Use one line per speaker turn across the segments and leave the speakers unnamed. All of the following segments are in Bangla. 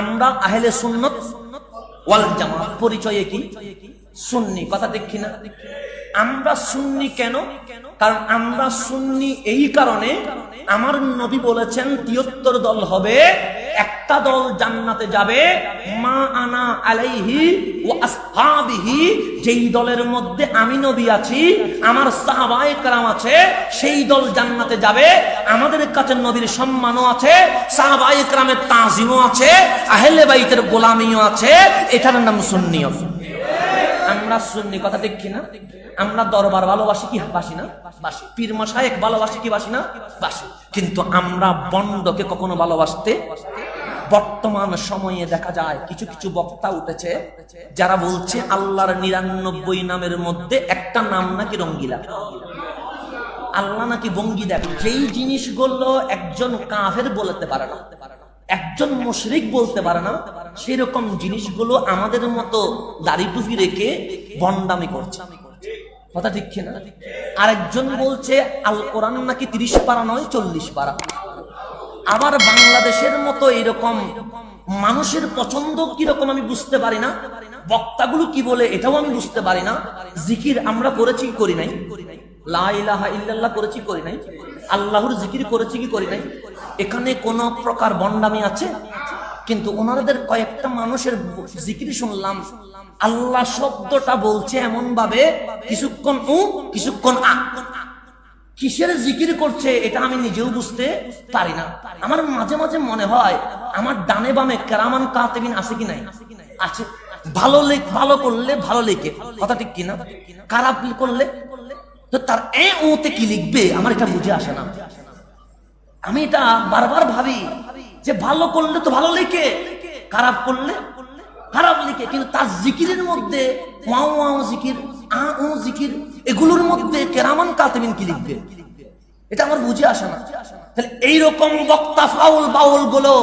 আমরা আহলে সুন্নত ওয়াল জামাত, পরিচয়ে কি? সুন্নি, কথা দেখি না আমরা সুন্নি কেন? কারণ আমরা সুন্নি এই কারণে আমার নবী বলেছেন তিয়াত্তর দল হবে একটা দল জান্নাতে যাবে, মা আনা আলাইহি ও আসহাবিহি, যেই দলের মধ্যে আমি নবী আছি, আমার সাহাবায়ে কারাম আছে, সেই দল জান্নাতে যাবে, আমাদের কাছে নবীর সম্মানও আছে সাহাবায়ে কারামের তাজিমও আছে, আহলে বাইতের গোলামিও আছে, এটার নাম সুন্নিয়ত। আমরা সুন্নি কথা দেখি না আমরা দরবার ভালোবাসি কি বাসি না? বাসি। পীর মশায়েক ভালোবাসি কি বাসি না? বাসি। কিন্তু আমরা বন্ডকে কখনো ভালোবাসতে বর্তমান সময়ে দেখা যায়, কিছু কিছু বক্তা উঠেছে যারা বলছে আল্লাহর নিরানব্বই নামের মধ্যে একটা নাম নাকি রঙ্গিলা। আল্লাহ নাকি বঙ্গি দেখ, যেই জিনিসগুলো একজন কাফের বলতে পারে না, একজন মুশরিক বলতে পারে না, সেরকম জিনিসগুলো আমাদের মতো দাড়ি টুপি রেখে বন্ডামি করছে। কথা ঠিক না আরেকজন বলছে আল কোরআন নাকি তিরিশ পারা নয়, চল্লিশ পারা। আবার বাংলাদেশের মতো এরকম মানুষের পছন্দ কীরকম আমি বুঝতে পারি না। বক্তাগুলো কি বলে এটাও আমি বুঝতে পারি না। জিকির আমরা করেছি করি নাই? জিকির করেছি কি করি নাই? এখানে কোন প্রকার বন্ডামি আছে? কিন্তু ওনাদের কয়েকটা মানুষের জিকির শুনলাম, আল্লাহ শব্দটা বলছে এমন ভাবে কিছুক্ষণ কিছুক্ষণ কিসের জিকির করছে এটা আমি নিজেও বুঝতে পারি না। আমার মাঝে মাঝে মনে হয়, আমার ডানে বামে কেরামান কাতেবিন আছে কি নাই? আছে। ভালো লেখ, ভালো করলে ভালো লেখে। কথা ঠিক কিনা? খারাপ করলে? তো তার এ ওতে কি লিখবে? আমার এটা বুঝে আসে না। আমি এটা বারবার ভাবি যে ভালো করলে তো ভালো লিখে, খারাপ করলে খারাপ লিখে। কিন্তু তার জিকিরের মধ্যে ওয়াও ওয়াও জিকির জিকির, এগুলোর মধ্যে কেরামান কাতেমিন কি লিখবে? এটা আমার বুঝে আসে না। তাহলে এইরকম বক্তা ফাউল বাউলগুলো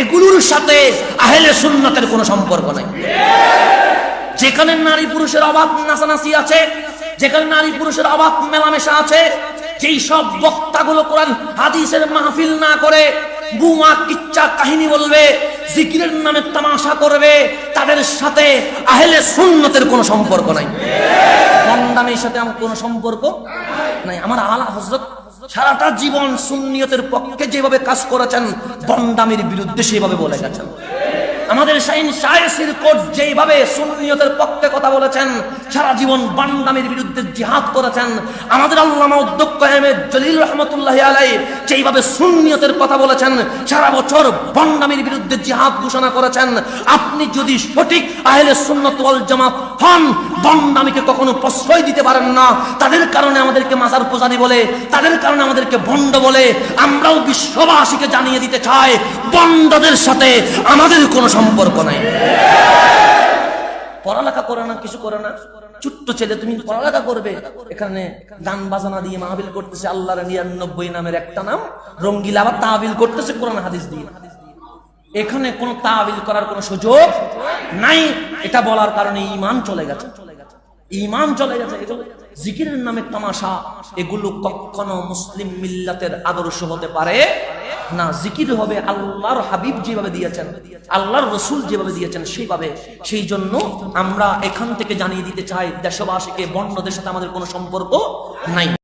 এগুলোর সাথে আহেলে সুন্নতের কোনো সম্পর্ক নাই। যেখানে নারী পুরুষের অবাক নাচানাচি আছে, যেখানে নারী পুরুষের অবাক মেলামেশা আছে, যেই সব বক্তাগুলো কোরআন, হাদিসের মাহফিল না করে বুমা কিচ্ছা কাহিনী বলবে জিকিরের নামে তামাশা করবে, তাদের সাথে আহলে সুন্নতের কোনো সম্পর্ক নাই। বন্দামের সাথে আমার কোনো সম্পর্ক নাই। আমার আলা হজরত সারাটা জীবন সুন্নিয়তের পক্ষে যেভাবে কাজ করেছেন, বন্দামির বিরুদ্ধে সেভাবে বলে গেছেন। আমাদের শাহিন শাহেসির কোট যেইভাবে সুন্নিয়তের পক্ষে কথা বলেছেন, সারা জীবন বান্দামির বিরুদ্ধে জিহাদ করেছেন, আমাদের আল্লামা উদ্যোক্ষ আহমেদ জলিল রহমতুল্লাহ আলাই যেইভাবে সুন্নিয়তের কথা বলেছেন, সারা বছর বান্দামির বিরুদ্ধে জিহাদ ঘোষণা করেছেন। আপনি যদি সঠিক আহলে সুন্নত ওয়াল জামাত হন, বন্দামিকে কখনো প্রশ্রয় দিতে পারেন না। তাদের কারণে আমাদেরকে মাজার পূজারি বলে, তাদের কারণে আমাদেরকে বন্ড বলে, আমরাও বিশ্ববাসীকে জানিয়ে দিতে চাই বন্ডদের সাথে আমাদের কোনো সম্পর্ক নাই। পড়ালেখা করে না, কিছু করে না। ছোট্ট ছেলে, তুমি পড়ালেখা করবে। এখানে গান বাজানা দিয়ে মাহবিল করতেছে আল্লাহর নিরানব্বই নামের একটা নাম। রঙ্গিলা আবার তাবিল করতেছে, কোরআন, হাদিস দিয়ে। এখানে কোনো তাবিল করার কোনো সুযোগ নাই। এটা বলার কারণে ইমান চলে গেছে। ইমান চলে গেছে জিকিরের নামে তামাশা, এগুলো কখনো মুসলিম মিল্লাতের আদর্শ হতে পারে না জিকির হবে আল্লাহর হাবিব যেভাবে দিয়েছেন, আল্লাহর রসুল যেভাবে দিয়েছেন সেইভাবে। সেই জন্য আমরা এখান থেকে জানিয়ে দিতে চাই, দেশবাসীকে, বন্য দেশে আমাদের কোনো সম্পর্ক নাই।